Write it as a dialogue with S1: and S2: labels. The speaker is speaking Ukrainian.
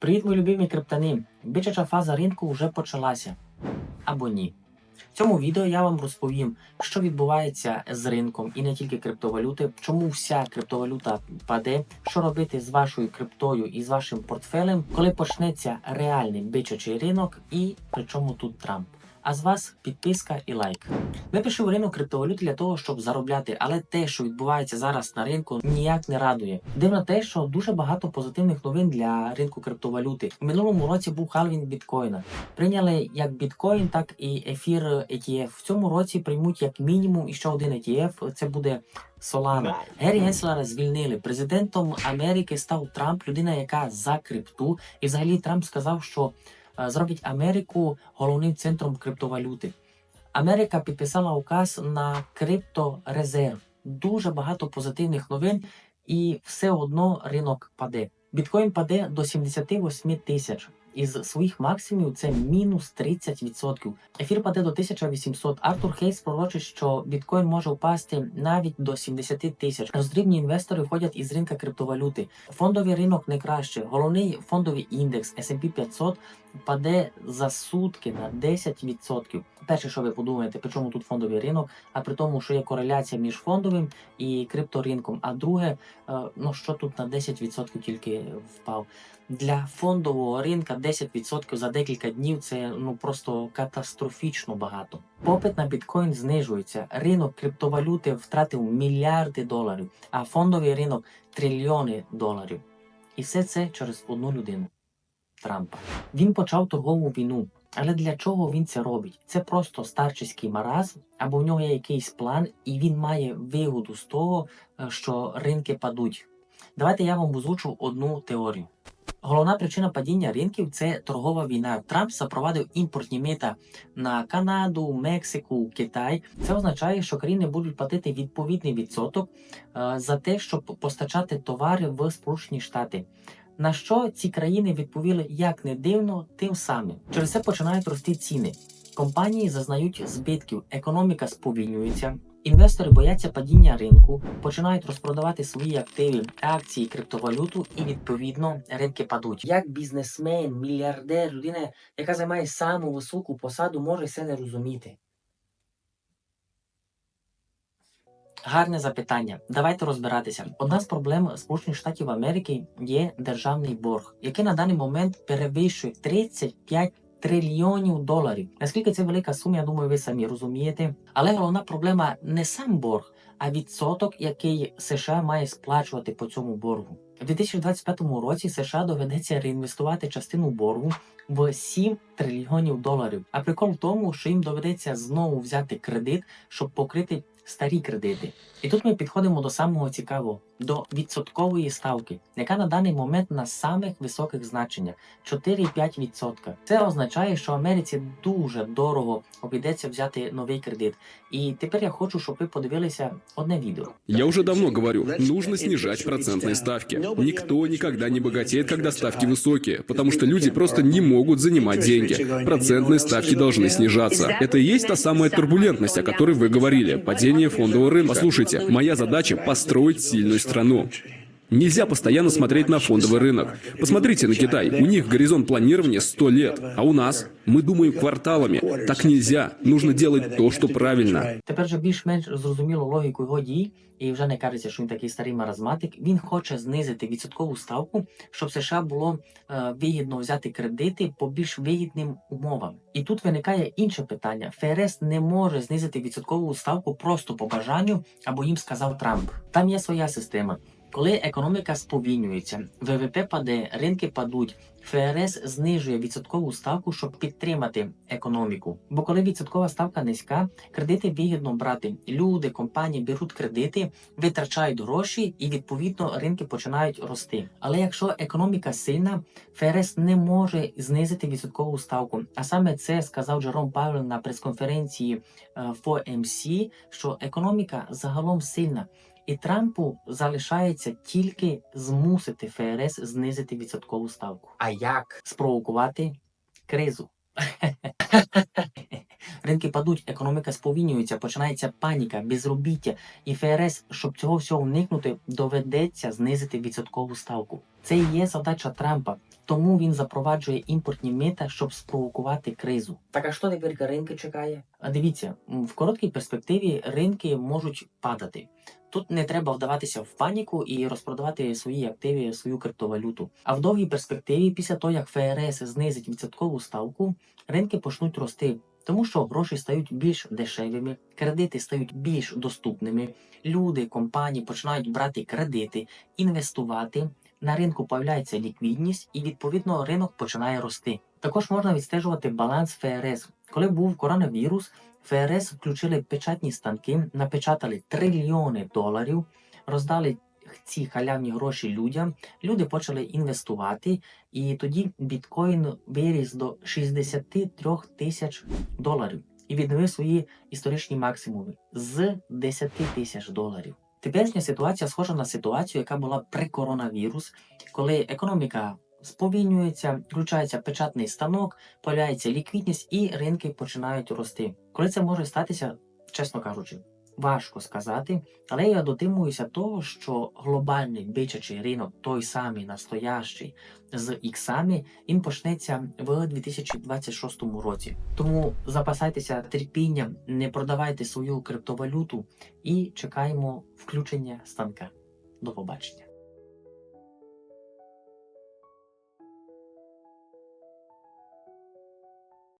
S1: Привіт, мої любимі криптани! Бичача фаза ринку вже почалася. Або ні. В цьому відео я вам розповім, що відбувається з ринком і не тільки криптовалюти, чому вся криптовалюта паде, що робити з вашою криптою і з вашим портфелем, коли почнеться реальний бичачий ринок, і при чому тут Трамп. А з вас підписка і лайк. Ми пішли в ринок криптовалют для того, щоб заробляти, але те, що відбувається зараз на ринку, ніяк не радує. Дивно те, що дуже багато позитивних новин для ринку криптовалюти. В минулому році був халвінг біткоїна. Прийняли як біткоін, так і ефір ETF. В цьому році приймуть як мінімум іще один ETF. Це буде Solana. Геррі Генслера звільнили. Президентом Америки став Трамп, людина, яка за крипту. І взагалі Трамп сказав, що е, зробить Америку головним центром криптовалюти. Америка підписала указ на крипторезерв. Дуже багато позитивних новин, і все одно ринок паде. Біткоін паде до 78 тисяч. Із своїх максимумів це мінус 30%. Ефір паде до 1800. Артур Хейс пророчить, що біткоін може впасти навіть до 70 тисяч. Роздрібні інвестори входять із ринка криптовалюти. Фондовий ринок не краще. Головний фондовий індекс S&P 500 паде за сутки на 10%. Перше, що ви подумаєте, при чому тут фондовий ринок, а при тому, що є кореляція між фондовим і крипторинком. А друге, е, ну що тут на 10% тільки впав. Для фондового ринка 10% за декілька днів це ну просто катастрофічно багато. Попит на біткоін знижується. Ринок криптовалюти втратив мільярди доларів, а фондовий ринок трильйони доларів. І все це через одну людину Трампа. Він почав торгову війну. Але для чого він це робить? Це просто старчиський маразм, або в нього є якийсь план, і він має вигоду з того, е, що ринки падуть. Давайте я вам озвучу одну теорію. Головна причина падіння ринків це торгова війна. Трамп запровадив імпортні мита на Канаду, Мексику, Китай. Це означає, що країни будуть платити відповідний відсоток е, за те, щоб постачати товари в Сполучені Штати. На що ці країни відповіли як не дивно, тим самим. Через це починають рости ціни. Компанії зазнають збитків, економіка сповільнюється. Інвестори бояться падіння ринку, починають розпродавати свої активи, акції, криптовалюту, і відповідно ринки падуть. Як бізнесмен, мільярдер, людина, яка займає саму високу посаду, може це не розуміти. Гарне запитання. Давайте розбиратися. Одна з проблем Сполучених Штатів Америки є державний борг, який на даний момент перевищує 35 трильйонів доларів. Наскільки це велика сума, я думаю, ви самі розумієте. Але головна проблема не сам борг, а відсоток, який США має сплачувати по цьому боргу. У 2025 році США доведеться реінвестувати частину боргу в 7 трильйонів доларів. А прикол в тому, що їм доведеться знову взяти кредит, щоб покрити старі кредити. І тут ми підходимо до самого цікавого до відсоткової ставки, яка на даний момент на самих високих значеннях 4-5%. Це означає, що Америці дуже дорого обійдеться взяти новий кредит. І тепер я хочу, щоб ви подивилися одне відео.
S2: Я уже давно говорю, нужно снижать процентные ставки. Никто никогда не богатеет, когда ставки высокие, потому что люди просто не могут занимать деньги. Процентные ставки должны снижаться. Это и есть та самая турбулентность, о которой вы говорили, падение фондового рынка. Послушайте, моя задача – построить сильную страну. Нельзя постоянно смотреть на фондовый рынок. Посмотрите на Китай. У них горизонт планирования 100 лет, а у нас мы думаем кварталами. Так нельзя. Нужно делать то, что правильно.
S1: Тепер вже більш-менш зрозуміло логіку його дій, і вже не кажеться, що він такий старий маразматик. Він хоче знизити відсоткову ставку, щоб США було е, вигідно взяти кредити по більш вигідним умовам. І тут виникає інше питання: ФРС не може знизити відсоткову ставку просто по бажанню, або їм сказав Трамп. Там є своя система. Коли економіка сповільнюється, ВВП паде, ринки падуть, ФРС знижує відсоткову ставку, щоб підтримати економіку. Бо коли відсоткова ставка низька, кредити вигідно брати. Люди, компанії беруть кредити, витрачають гроші, і відповідно ринки починають рости. Але якщо економіка сильна, ФРС не може знизити відсоткову ставку. А саме це сказав Джером Павел на прес-конференції е, FOMC, що економіка загалом сильна. І Трампу залишається тільки змусити ФРС знизити відсоткову ставку. А як спровокувати кризу? Ринки падуть, економіка сповільнюється, починається паніка, безробіття, і ФРС, щоб цього всього уникнути, доведеться знизити відсоткову ставку. Це і є задача Трампа. Тому він запроваджує імпортні мита, щоб спровокувати кризу. Так а що тепер ринки чекає? А дивіться, в короткій перспективі ринки можуть падати. Тут не треба вдаватися в паніку і розпродавати свої активи, свою криптовалюту. А в довгій перспективі, після того як ФРС знизить відсоткову ставку, ринки почнуть рости. Тому що гроші стають більш дешевими, кредити стають більш доступними. Люди, компанії починають брати кредити, інвестувати. На ринку появляється ліквідність, і відповідно ринок починає рости. Також можна відстежувати баланс ФРС. Коли був коронавірус, ФРС включили печатні станки, напечатали трильйони доларів, роздали ці халявні гроші людям. Люди почали інвестувати, і тоді біткоін виріс до 63 тисяч доларів і відновив свої історичні максимуми з 10 тисяч доларів. Теперішня ситуація схожа на ситуацію, яка була при коронавірус, коли економіка сповільнюється, включається печатний станок, появляється ліквідність і ринки починають рости. Коли це може статися, чесно кажучи, важко сказати, але я дотримуюся того, що глобальний бичачий ринок, той самий настоящий з іксами, він почнеться в 2026 році. Тому запасайтеся терпінням, не продавайте свою криптовалюту і чекаємо включення станка. До побачення.